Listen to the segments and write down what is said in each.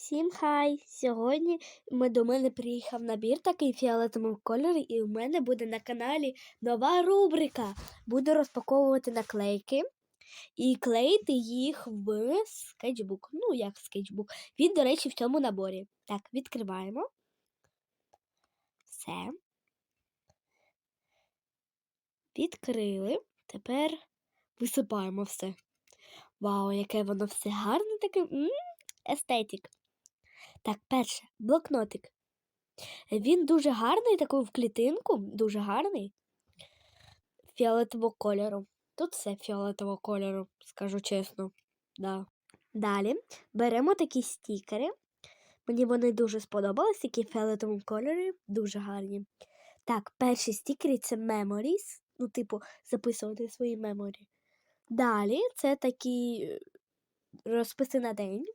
Всім хай! Сьогодні ми до мене приїхав набір такий фіолетовий кольорі, і у мене буде на каналі нова рубрика. Буду розпаковувати наклейки і клеїти їх в скетчбук. Ну, як скетчбук. Він, до речі, в цьому наборі. Так, відкриваємо. Все. Відкрили. Тепер висипаємо все. Вау, яке воно все гарне таке. Естетик. Так, перше, блокнотик. Він дуже гарний, такий в клітинку, дуже гарний. Фіолетового кольору. Тут все фіолетового кольору, скажу чесно. Да. Далі беремо такі стікери. Мені вони дуже сподобались, такі в фіолетовому кольорі, дуже гарні. Так, перші стікери це memories. Ну, типу, записувати свої меморі. Далі це такі е, розписи на день.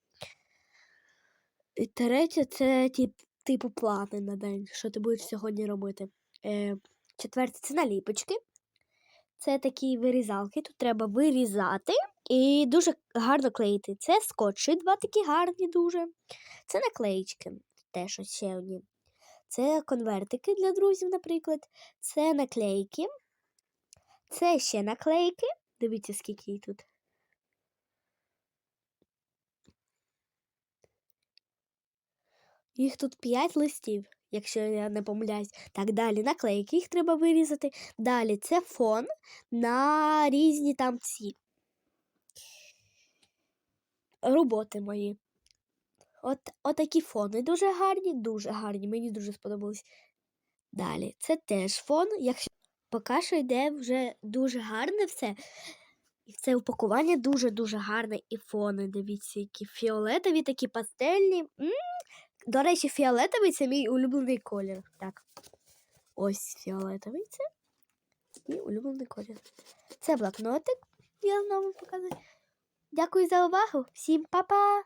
І третє це тип, типу плани на день, що ти будеш сьогодні робити. Е, четверте це наліпочки. Це такі вирізалки. Тут треба вирізати і дуже гарно клеїти. Це скотчі, два такі гарні дуже. Це наклеїчки, теж ось ще одні. Це конвертики для друзів, наприклад. Це наклейки. Це ще наклейки. Дивіться, скільки їх тут. Їх тут 5 листів, якщо я не помиляюсь. Так, далі наклейки, їх треба вирізати. Далі це фон на різні там ці роботи мої. От, отакі фони дуже гарні, дуже гарні. Мені дуже сподобались. Далі, це теж фон. Якщо поки що йде вже дуже гарне все. І це упакування дуже-дуже гарне. І фони, дивіться, які фіолетові, такі пастельні. М, До речі, фіолетовий це мій улюблений колір. Так. Ось фіолетовий це. Мій улюблений колір. Це блокнотик. Я знову показую. Дякую за увагу. Всім па-па!